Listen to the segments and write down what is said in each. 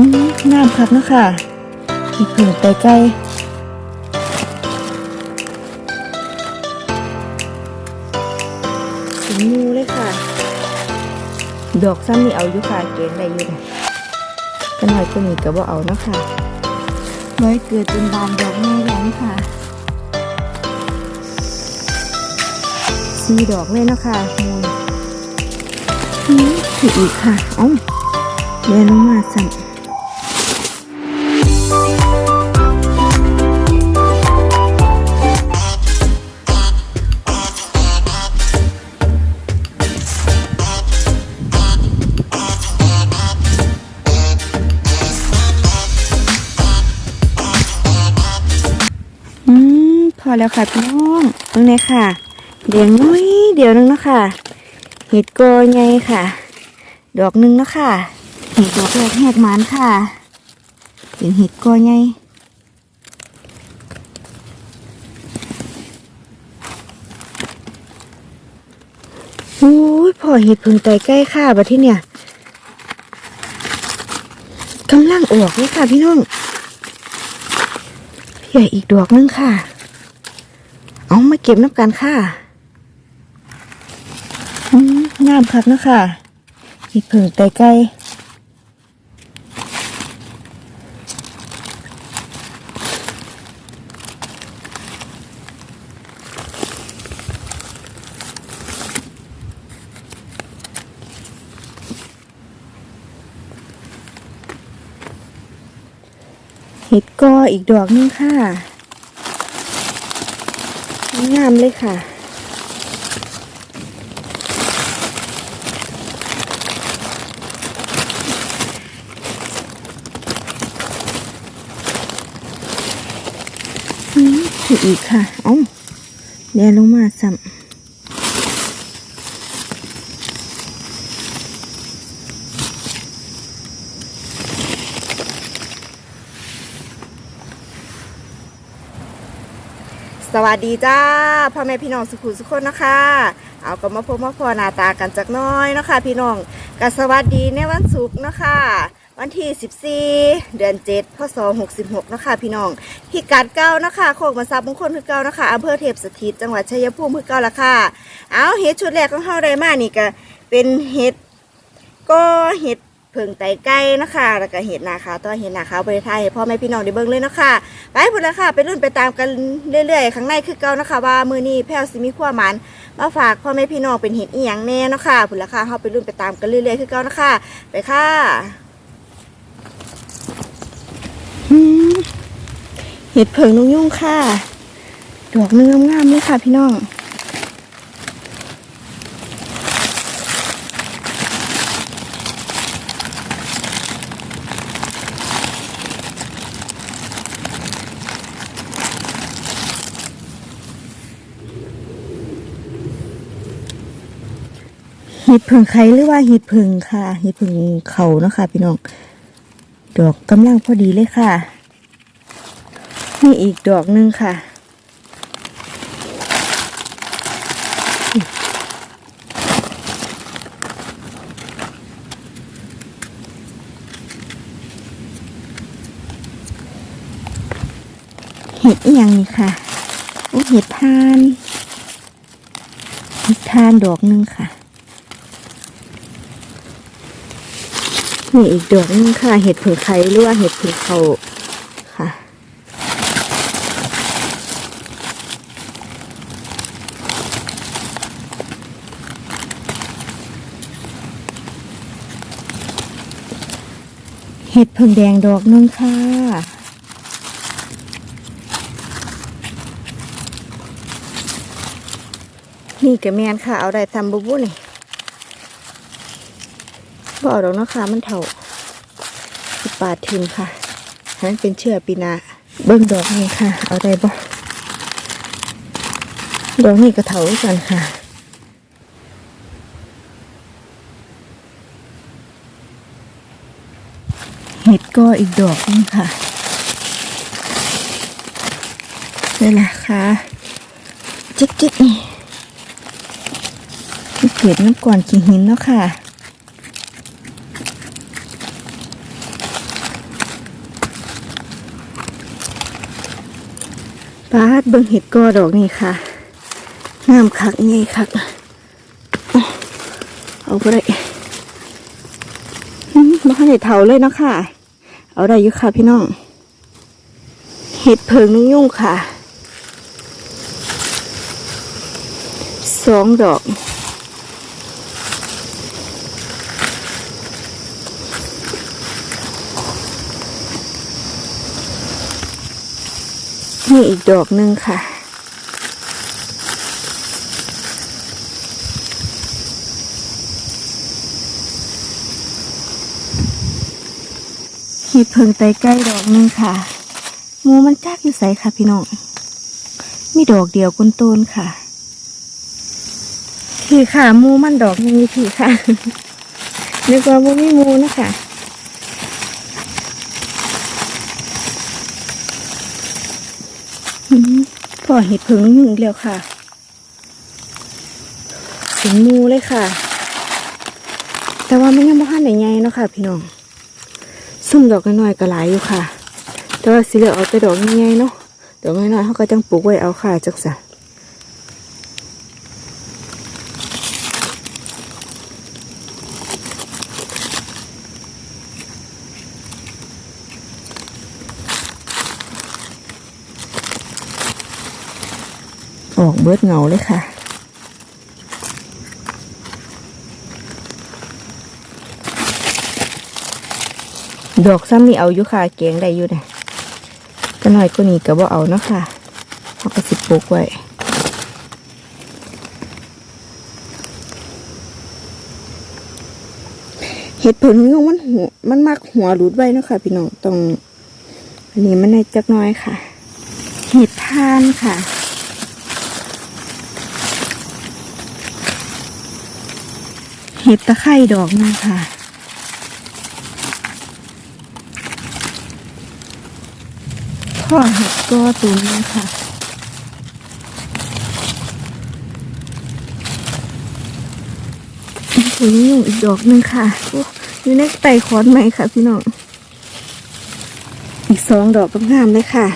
อืมน้ำครับเนะค่ะมีผึ่งไตไก่สีมูเลยค่ะ ดอกซ้ำนี่เอาอยู่ค่ะเกณฑ์ได้อยู่นก็น้อยก็มีก็บ่เอาเนาะค่ะไว้เกิดจนบานดอกแม่แล้วค่ะสีดอกเลยนะค่ะมูลอืมถืออีกค่ะอ้าเรียนมาสั่น แล้วค่ะพี่น้องตรงนี้ค่ะเดี๋ยวน้อยเดี๋ยวนึงเนาะค่ะเห็ดโกยไงค่ะ ดอกหนึงเนาะค่ะเห็ดดอกแรกแหกมันค่ะเป็นเห็ดโกยไงโอ้ยพอเห็ดพึ่งไตใกล้ค่ะบัดที่เนี่ยกำลังออกเลยค่ะพี่น้องใหญ่อีกดอกนึงค่ะ เอามาเก็บน้ำกันค่ะอืมงามครับเนาะค่ะเห็ดผึ่งไตไก่เห็ดกออีกดอกนึงค่ะ งามเลยค่ะอืมอีกค่ะ เอ้าแดลงมาซ้ำ วัสดีจ้าพ่อแม่พี่น้องสุขุสุขคนนะคะ เอาก็มาพบมาพอหน้าตากันจักน้อยนะคะ พี่น้องก็สวัสดีในวันศุกร์นะคะวันที่ 14 เดือน 7 พศ 66 นะคะพี่น้องพิกัดเก้านะคะโคกมาซับมงคลคือเก้านะคะอำเภอเทพสถิต จังหวัดชัยภูมิคือเก้าละค่ะ เอาเห็ดชุดแรกของเฮาได้มานี่ก็เป็นเห็ดก็เห็ด เผิงไตไก่นะคะแล้วก็เห็ดนาขาวตัวเห็ดนาขาวบริไทยให้พ่อแม่พี่น้องได้เบิ่งเลยนะคะไปพุ่นละค่ะไปรุ่นไปตามกันเรื่อยๆข้างในคือเก้านะคะ ว่ามือนี้แพ้วสิมีขั้วมันมาฝากพ่อแม่พี่น้องเป็นเห็ดอีหยังแน่นะคะพุ่นละค่ะเฮาไปรุ่นไปตามกันเรื่อยๆคือเก้านะคะไปค่ะเห็ดเผิงนุ่งยุ่งค่ะ ดอกเนื้องามๆเลยค่ะพี่น้อง เห็ดเผิงไข่หรือว่าเห็ดเผิงค่ะเห็ดเผิงเขาเนาะค่ะ พี่น้อง ดอกกำลังพอดีเลยค่ะ นี่อีกดอกหนึ่งค่ะเห็ดอีหยังนี่ค่ะโอ้เห็ดทานเห็ดทานดอกหนึ่งค่ะ นี่อีกดอกนึงค่ะ เห็ดผือกไข่หรือว่าเห็ดผือกเขาค่ะ เห็ดผึ่งแดงดอกนึงค่ะนี่กระแมนค่ะ เอาได้ทำบุบุนี่ บ่เอาดอกเนาะค่ะมันเถาสิปาดทิมค่ะให้มันเป็นเชื่อปีนาเบิ้งดอกนี่ค่ะ เอาได้บ่ดอกนี่ก็เถากันค่ะเห็ดก็อีกดอกนึงค่ะนี่แหละค่ะ จิกจิกนี่เห็ดน้ำก่อนกินหินเนาะค่ะ ปาด เบิ่งเห็ดกอดอกนี่ค่ะงามคักไงคักเอาอาไปได้อืมมาให้เถาเลยนะค่ะ เอาได้อยู่ค่ะพี่น้อง เห็ดเพิงนุ่งยุ่งค่ะ สองดอก นี่อีกดอกหนึ่งค่ะเห็ดเพิงไตใกล้ดอกหนึ่งค่ะหมูมันจักอยู่ใสค่ะพี่น้อง มีดอกเดียวก้นต้นค่ะพี่ค่ะมูมันดอกนี้พี่ค่ะนึกว่าบ่มีมูนะคะ อืม พอเห็ดเพิงนุ่งอีกแล้วค่ะถึงมูเลยค่ะ แต่ว่ามันยังไม่ทันไหนใหญ่เนาะค่ะ พี่น้องซุ่มดอกน้อยๆก็หลายอยู่ค่ะ แต่ว่าสีเหลือเอาแต่ดอกใหญ่ๆเนาะดอกน้อยๆเขาก็จังปลูกไว้เอาค่ะจักสะ ออกเบิดเงาเลยค่ะดอกซ้ำนี่เอาอยู่ค่ะเกียงได้อยู่นี่ยก็น้อยก็นี้ก็บ่เอาเนาะค่ะเขาก็สิปลูกไว้เห็ดผลนี่มันหัวมันมักหัวหลุดไว้เนาะค่ะ พี่น้องตรงอันนี้มันในจักน้อยค่ะ เห็ดทานค่ะ ห็ดตะไคร่ดอกหนึงค่ะข้อเห็ดก็ตัวนี้ค่ะตัวนี้อยู่อีกดอกหนึ่งค่ะโอ้อยู่ในไตคอนไหม่ค่ะพี่น้อง อีกสองดอกก็งามเลยค่ะ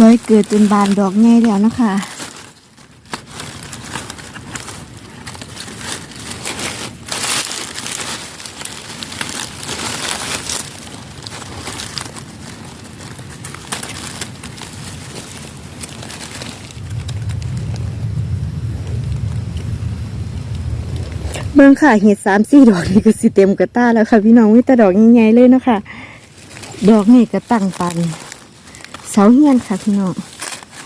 ร้อยเกิดจนบานดอกใหญ่แล้วนะคะ เบิ่งค่ะเห็ดสามสี่ดอกนี่ก็สิเต็มกระตาแล้วค่ะ พี่น้องมีแต่ดอกใหญ่ๆเลยนะคะดอกนี่ก็ตั้งปันเสาเฮียนค่ะพี่น้อง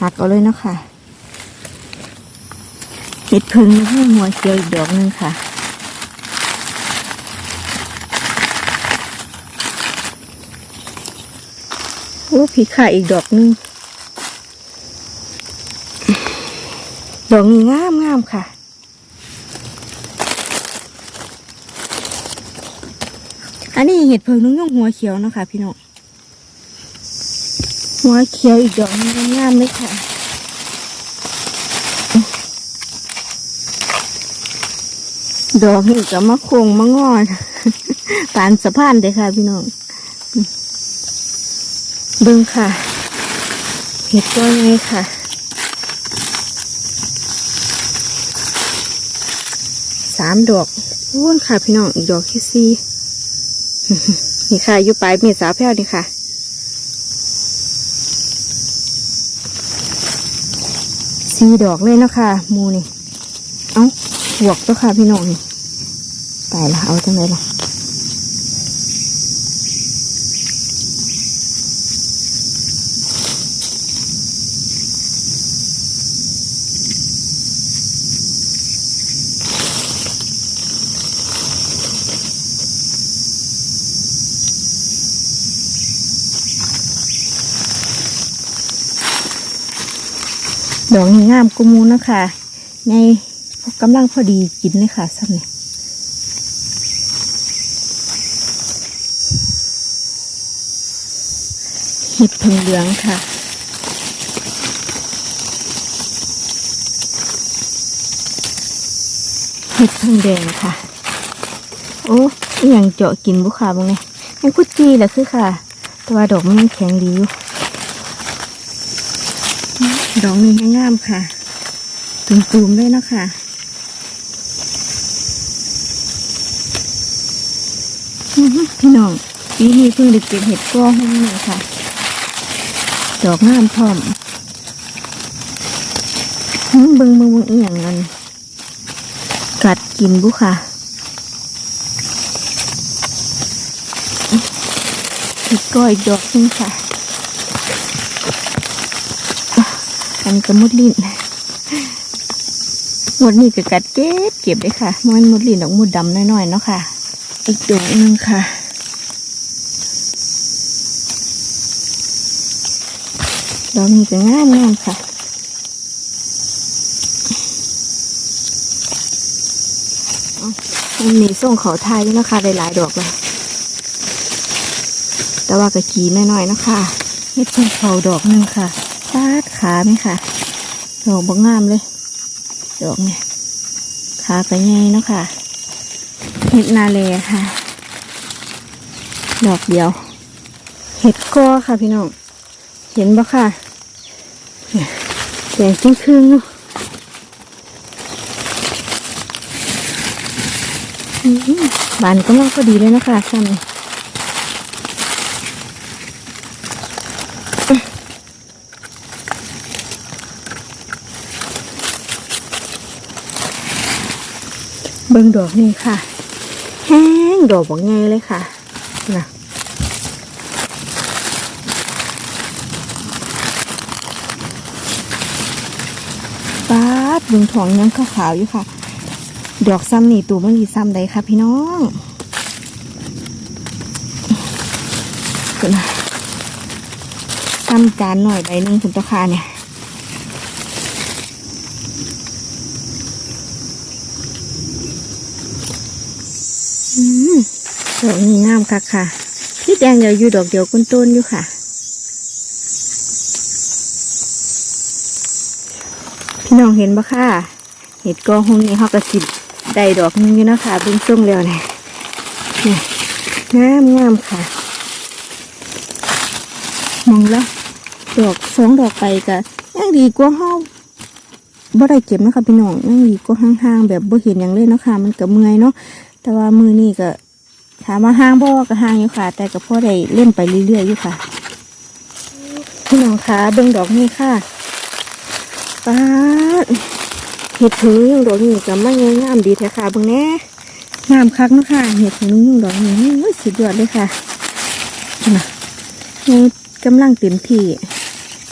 หักเอาเลยเนาะค่ะเห็ดพึ่งให้หัวเขียวอีกดอกหนึงค่ะโอ้ผีข่าอีกดอกหนึง ดอกนี้งามงามๆค่ะ อันนี้เห็ดเพิงนุ่งยงหัวเขียวนะคะพี่น้องหัวเขียวอีกดอกนึงงามเลยค่ะดอกนี่ก็มะคงมะงอนปานสะพานเลยค่ะ พี่น้องเบิ่งค่ะเห็ดตัวไงค่ะสามดอกว้วนค่ะ พี่น้องอีกดอกที่สี่ นี่ค่ะอยู่ปลายมีดสาวแพ้วนี่ค่ะ สีดอกเลยนะคะมูนี่ เอ้าบวกตัวค่ะพี่น้องนี่ตายละเอาจังเลยล่ะ ดอกนี้งามกุมูนะคะในกำลังพอดีกินเลยค่ะสักเนี่ยเห็ดเพิงเหลืองค่ะเห็ดเพิงแดงค่ะ โอ้อย่างเจาะกินบุค่ะบางเนี่ยยังกุจีแหละคือค่ะ แต่ว่าดอกมันยังแข็งดีอยู่ ดอกนี้งามค่ะตุ่มๆด้วยเนาะค่ะพี่น้องปีนี้เพิ่งได้เก็บเห็ดก้อห้หนึ่งค่ะ ดอกงามพร้อมหืมเบิงเบิงเบิงอีหยังนั่นกัดกินบุค่ะเห็ดก้ออีกดอกนึงค่ะ กันกระมุดลิ้นหมดนี่ก็กัดเก็บเก็บเลยค่ะมันมดลิ้นดอกมุดดำน้อยๆเนาะค่ะ อีกดอกหนึงค่ะดอกนี้ก็งามงามค่ะมันมีส่งเขาไทยด้วยนะคะหลายๆดอกเลยแต่ว่ากะกีน้อยๆนะคะเฮ็ดเพิ่งเขาดอกหนึงค่ะาดขาไหมค่ะดอกบางงามเลย ดอกเนี่ยขากระไงเนาะค่ะเห็ดนาเลค่ะ ดอกเดียว เห็ดกอค่ะพี่น้อง เห็นปะค่ะแดงจริงครึ่งๆเนาะอื้อหือบานก็มากพอดีเลยนะคะซ้ำ บิ่งดอกนี่ค่ะ แห้งดอกบอกไงเลยค่ะนะปาดบึงทองยังขาวๆอยู่ค่ะ ดอกซ้ำนี่ตัวมันดีซ้ำใดค่ะพี่น้องเดี๋ยวนะซ้ำจานหน่อยใบหนึ่งคุณเจ้าค่ะเนี่ย อืม ดอกนี้งามค่ะค่ะที่แดงเดียวอยู่ดอกเดียวก้นต้นอยู่ค่ะ พี่น้องเห็นปะค่ะ เห็ดกอหงนี่เขากระสิบได้ดอกนึงอยู่นะคะเบิ้งส้มแล้วเนี่ยเนี่ยงามงามค่ะ มองแล้วดอกสองดอกไปก็ยังดีกว่าเฮาบ่ได้เก็บนะคะพี่น้องยังดีกว่าห่างๆแบบบ่เห็นอย่างเลยนะค่ะมันก็เมื่อยเนาะแต่ว่ามือนี่ก็ ถามว่าห่างบ่ก็ห่างอยู่ค่ะ แต่ก็พ่อได้เล่นไปเรื่อยๆอยู่ค่ะ พี่น้องคะเบิ้งดอกนี้ค่ะป้าเห็ดถึงยุ่งดอกนี้กับมันงามดีแท้ค่ะเบิ่งแน่งามคักนะค่ะเห็ดถึงยุ่งดอกนี้โอ้ยสุดยอดเลยค่ะนะยังกำลังเต็มที่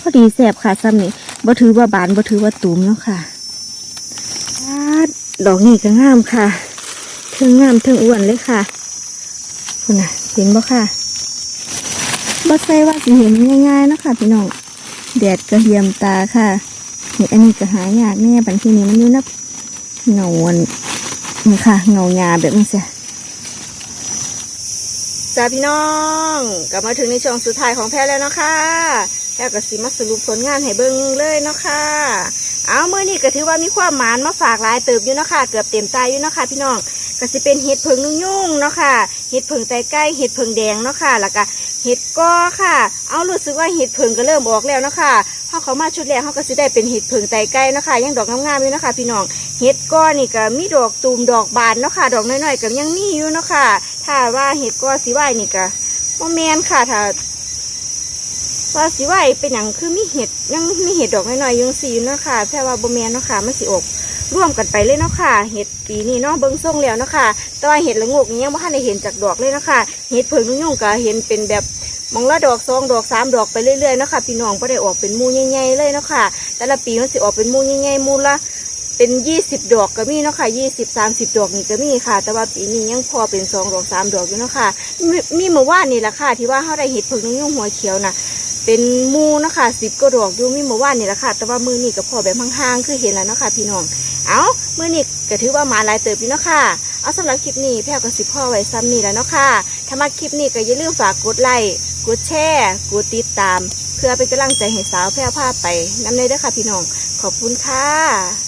พอดีแสบค่ะซ้ำนี่บ่ถือว่าบานบ่ถือว่าตุ่มเนาะค่ะป้าดอกนี้ก็งามค่ะเทิงงามเทิงอ้วนเลยค่ะ คุณน่ะ เห็นบ่ค่ะบ่ใช่ว่าสิเห็นง่ายๆนะค่ะพี่น้องแดดกระเทียมตาค่ะนี่อันนี้ก็หายากแน่บันทีนี้มันอยู่นับเงาวันนี่ค่ะ เงายาแบบนี้เสียจ้าพี่น้องกลับมาถึงในช่วงสุดท้ายของแพรแล้วเนาะค่ะแพรก็สิมาสรุปผลงานให้เบิ่งเลยเนาะค่ะเอาเมื่อนี้ก็ถือว่ามีความหมานมาฝากหลายเติบอยู่เนาะค่ะเกือบเต็มใจอยู่เนาะค่ะพี่น้อง ก็สิเป็นเห็ดเพิงนุ่งยุ่งเนาะค่ะเห็ดเพิงไตไก่เห็ดเพิงแดงเนาะค่ะแล้วก็เห็ดก้อค่ะ เอารู้สึกว่าเห็ดเพิงก็เริ่มออกแล้วเนาะค่ะพอเขามาชุดแรกเขาก็สิได้เป็นเห็ดเพิงไตไก่เนาะค่ะยังดอกงามๆอยู่เนาะค่ะพี่น้องเห็ดก้อนี่ก็มีดอกตูมดอกบานเนาะค่ะดอกน้อยๆก็ยังมีอยู่เนาะค่ะถ้าว่าเห็ดก้อสีไหวนี่ก็บ่แมนค่ะถ้า ว่าสีไหวเป็นอย่างคือมีเห็ดยังมีเห็ดดอกน้อยๆยังสีอยู่เนาะค่ะแต่ว่าบ่แมนเนาะค่ะมันสิอกร่วมกันไปเลยเนาะค่ะ เห็ดปีนี้เนาะเบิ้งส่งแล้วเนาะค่ะแต่ว่าเห็ดละงกนี่ยังไม่ทันได้เห็นจากดอกเลยเนาะค่ะเห็ดเผิงนุ่งๆก็เห็นเป็นแบบมองละดอกสองดอกสามดอกไปเรื่อยๆเนาะค่ะพี่น้องก็ได้ออกเป็นมูใหญ่ๆเลยเนาะค่ะ แต่ละปีมันสิออกเป็นมูใหญ่ๆมูละเป็นยี่สิบดอกก็มีเนาะค่ะยี่สิบสามสิบดอกนี่ก็มีค่ะ แต่ว่าปีนี้ยังพอเป็นสองดอกสามดอกอยู่เนาะค่ะ มีมีเมื่อวานนี่แหละค่ะ ที่ว่าเขาได้เห็ดเผิงนุ่งหัวเขียวน่ะ เป็นมูนะคะสิบก็ดอกอยู่มีเมื่อวานนี่แหละค่ะ แต่ว่ามือนี่ก็พอแบบห่างๆคือเห็นแล้วเนาะค่ะพี่น้อง เอามือนี่ก็ถือว่ามาลายเติบอยู่เนาะค่ะเอาสำหรับคลิปนี้แพรกับสิบพ่อไว้ซ้ำนี่แล้วเนาะค่ะถ้ามาคลิปนี้ก็อย่าลืมฝากกดไลค์กดแชร์กดติดตาม เพื่อเป็นกำลังใจให้สาวแพรพาไปน้ำเลยเด้อค่ะพี่น้องขอบคุณค่ะ